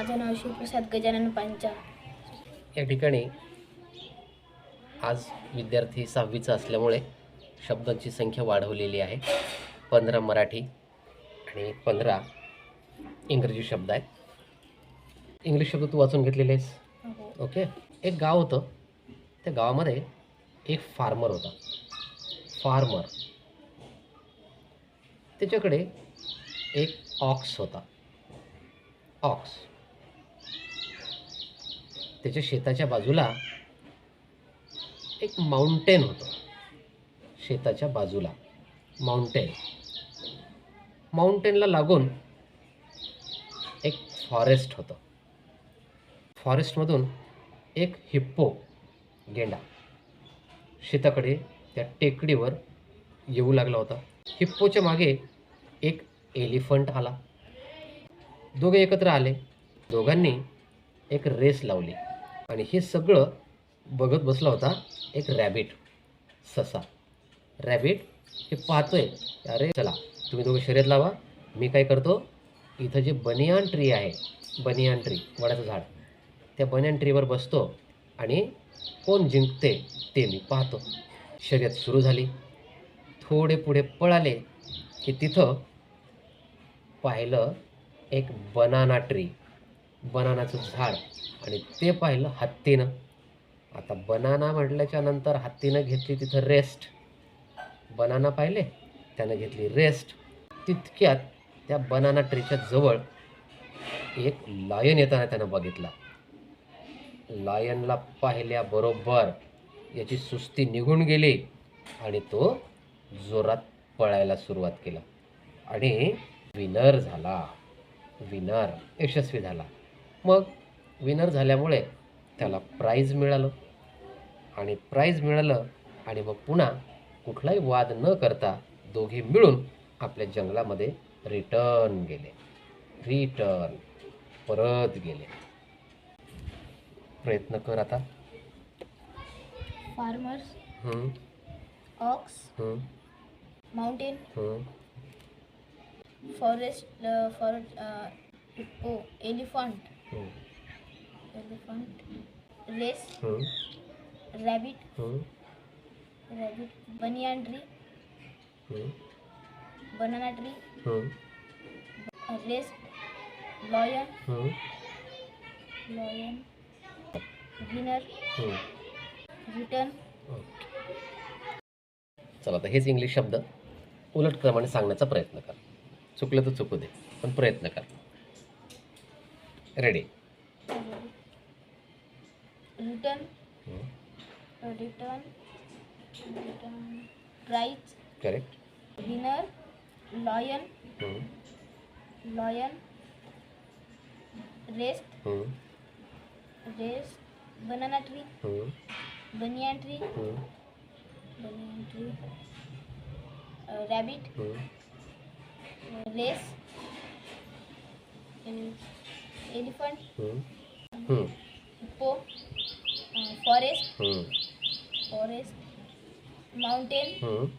माझं नाव शिवप्रसाद गजानन पांचा या ठिकाणी आज विद्यार्थी सहावीचा असल्यामुळे शब्दांची संख्या वाढवलेली आहे. पंधरा मराठी आणि पंधरा इंग्रजी शब्द आहेत. इंग्लिश शब्द तू वाचून घेतलेले आहेस? हो. ओके. एक गाव होतं. त्या गावामध्ये एक फार्मर होता. फार्मर त्याच्याकडे एक ऑक्स होता. ऑक्स त्याच्या शेताच्या बाजूला एक माउंटेन होतं. शेताच्या बाजूला. माउंटेन माउंटेनला लागून एक फॉरेस्ट होतं. फॉरेस्टमधून एक हिप्पो गेंडा शेताकडे त्या टेकडीवर येऊ लागला होता. हिप्पोच्या मागे एक एलिफंट आला. दोघे एकत्र आले. दोघांनी एक रेस लावली. आणि हे सगळं बघत बसला होता एक रॅबिट ससा. रॅबिट हे पाहतोय अरे चला तुम्ही दोघं शर्यत लावा मी काय करतो इथं जे बनियान ट्री आहे बनियान ट्री वडाचं झाड त्या बनियान ट्रीवर बसतो आणि कोण जिंकते ते मी पाहतो. शर्यत सुरू झाली. थोडे पुढे पळाले की तिथं पाहिलं एक बनाना ट्री बनानाचं झाड. आणि ते पाहिलं हत्तीनं. आता बनाना म्हटल्याच्या नंतर हत्तीनं घेतली तिथं रेस्ट बनाना पाहिले त्यानं घेतली रेस्ट तितक्यात त्या बनाना ट्रीच्या जवळ एक लायन येताना त्यानं बघितला. लायनला पाहिल्याबरोबर याची सुस्ती निघून गेली आणि तो जोरात पळायला सुरुवात केला. आणि विनर झाला. विनर यशस्वी झाला. मग विनर झाल्यामुळे त्याला प्राईज मिळालं. आणि प्राईज मिळालं आणि मग पुन्हा कुठलाही वाद न करता दोघे मिळून आपल्या जंगलामध्ये रिटर्न गेले. रिटर्न परत गेले. प्रयत्न कर आता. Farmers ox mountain forest forest hippo elephant elephant race rabbit rabbit banyan tree banana tree race lion lion winner. Return. चला आता हेच इंग्लिश शब्द. उलट क्रमाने सांगण्याचा प्रयत्न कर. चुकलं तर चुकू दे पण प्रयत्न कर. Ready return return return prize correct winner lion lion rest rest banana tree banyan tree banyan tree rabbit race elephant hippo forest forest mountain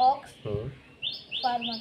ox farmer